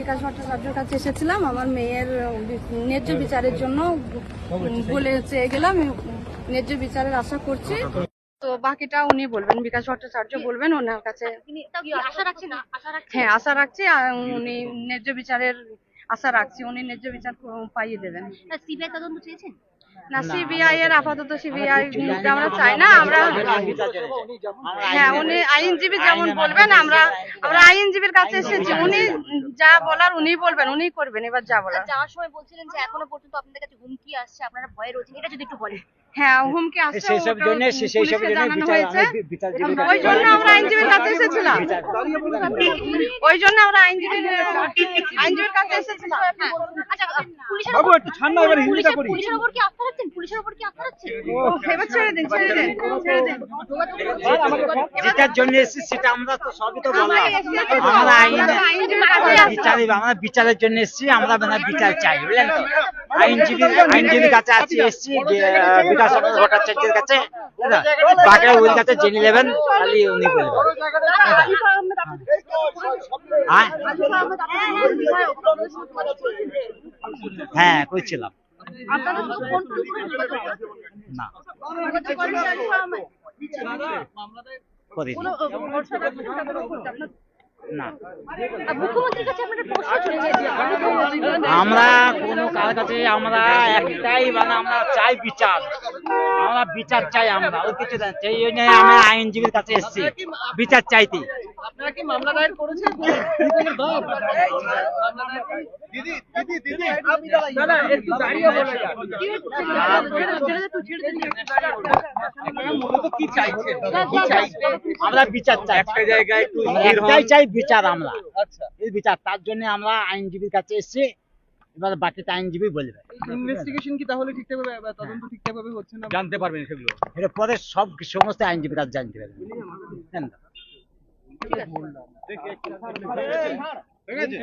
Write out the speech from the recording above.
বিকাশ ভট্টাচার্যের কাছে এসেছিলাম। আমার মেয়ের ন্যায্য বিচারের জন্য বলে চেয়ে গেলাম ন্যায্য বিচারের আশা করছি। তো বাকিটা উনি বলবেন বিকাশ ভট্টাচার্য বলবেন ওনার কাছে। রাখছেন? হ্যাঁ আশা রাখছি আর উনি ন্যায্য বিচারের আশা রাখছি উনি ন্যায্য বিচার পাইয়ে দেবেন। সিবিআই তদন্ত চেয়েছেন? না সিবিআই এর আপাতত সিবিআই আমরা চাই না আমরা হ্যাঁ উনি আইনজীবী যেমন বলবেন আমরা আমরা আইনজীবীর কাছে এসেছি। উনি যা বলার উনি বলবেন উনি করবেন এবার যা বলার। যাওয়ার সময় বলছিলেন যে এখনও পর্যন্ত আপনাদের কাছে হুমকি আসছে আপনারা ভয়ে রয়েছেন এটা যদি একটু বলেন। হ্যাঁ হুমকি আসছে সেই সব জন্য সেই সব জন্য জানানো হয়েছে। ওই জন্য আমরা আইনজীবীর কাছে এসেছিলাম। ওই জন্য আমরা আইনজীবীর আইনজীবীর কাছে এসেছিলাম। আচ্ছা পুলিশের বাবু, একটু ঠান্ডা এবার হিন্দিটা করি। পুলিশের উপর কি আস্থা রাখছেন পুলিশের উপর কি আস্থা রাখছেন এবার ছেড়ে দিন ছেড়ে দিন ছেড়ে দিন। যেটার জন্য এসেছি সেটা আমরা তো সবই তো বললাম আমরা আইন বিচারে আমরা বিচারের জন্য এসেছি আমরা মানে বিচার চাই বুঝলেন তো? আইনজীবী আইনজীবীর কাছে আছি এসেছি বিকাশ ভট্টাচার্যের কাছে। বাকিরা ওর কাছে জেনে নেবেন খালি উনি বলবেন। হ্যাঁ হ্যাঁ করছিলাম না। আমরা কোনো কার কাছে আমরা একটাই মানে আমরা চাই বিচার। আমরা বিচার চাই আমরা। ওই কিছু জন্য আমরা আইনজীবীর কাছে এসেছি। বিচার চাইতে আপনারা কি মামলা দায়ের করেছেন? দিদি দিদি দিদি দাদা একটু দাঁড়িয়ে বলে আমরা বিচার চাই। একটা জায়গায় একটাই চাই বিচার আমরা। আচ্ছা। এই বিচার তার জন্য আমরা আইনজীবীর কাছে এসেছি। এবার বাকিটা আইনজীবী বলবে। ইনভেস্টিগেশন কি তাহলে ঠিকঠাক ভাবে বা তদন্ত ঠিকঠাক ভাবে হচ্ছে না? জানতে পারবেন সেগুলো। এটা পরে সব সমস্ত আইনজীবীর জানতে পারবেন? ঠিক আছে।